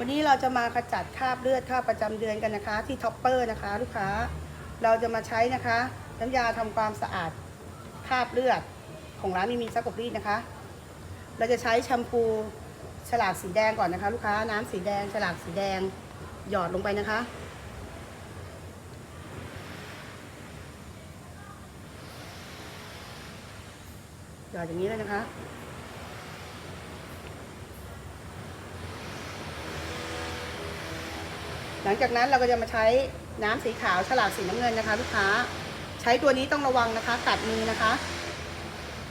วันนี้เราจะมาขจัดคราบเลือดคราบประจำเดือนกันนะคะ ที่ท็อปเปอร์นะคะ ลูกค้าเราจะมาใช้นะคะ น้ำยาทำความสะอาดคราบเลือดของร้านมีมีซักอบรีดนะคะ เราจะใช้แชมพูฉลากสีแดงก่อนนะคะ ลูกค้าน้ำสีแดงฉลากสีแดงหยอดลงไปนะคะ หยอดอย่างนี้เลยนะคะ หลังจากนั้นเราก็จะมาใช้น้ำสีขาวฉลากสีน้ำเงินนะคะ ลูกค้า ใช้ตัวนี้ต้องระวังนะคะ กัดมือนะคะ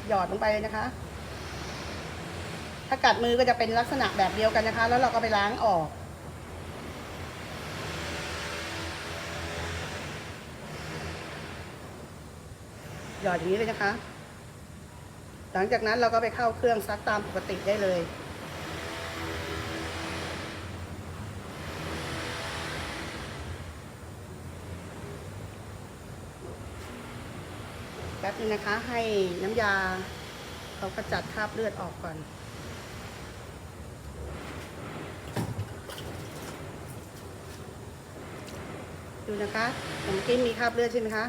หยอดลงไปเลยนะคะ ถ้ากัดมือก็จะเป็นลักษณะแบบเดียวกันนะคะ แล้วเราก็ไปล้างออกหยอดอย่างนี้เลยนะคะ หลังจากนั้นเราก็ไปเข้าเครื่องซักตามปกติได้เลย ป๊บนึงนะคะ ให้น้ำยาเขากระจัดคราบเลือดออกก่อน ดูนะคะเมื่อกี้มีคราบเลือดใช่ไหมคะ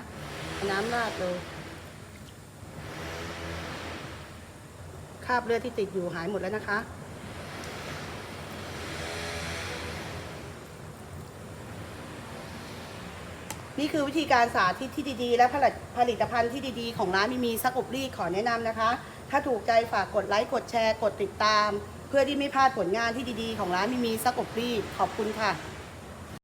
น้ำราดเลยคราบเลือดที่ติดอยู่หายหมดแล้วนะคะ นี่คือวิธีการสาธิตที่ดีๆ และผลิตผลิตภัณฑ์ที่ดีๆ ของร้านมีมีซักอบรีดขอแนะนำนะคะ ถ้าถูกใจฝากกดไลค์กดแชร์ กดติดตาม เพื่อที่ไม่พลาดผลงานที่ดีๆ ของร้านมีมีซักอบรีดขอบคุณค่ะ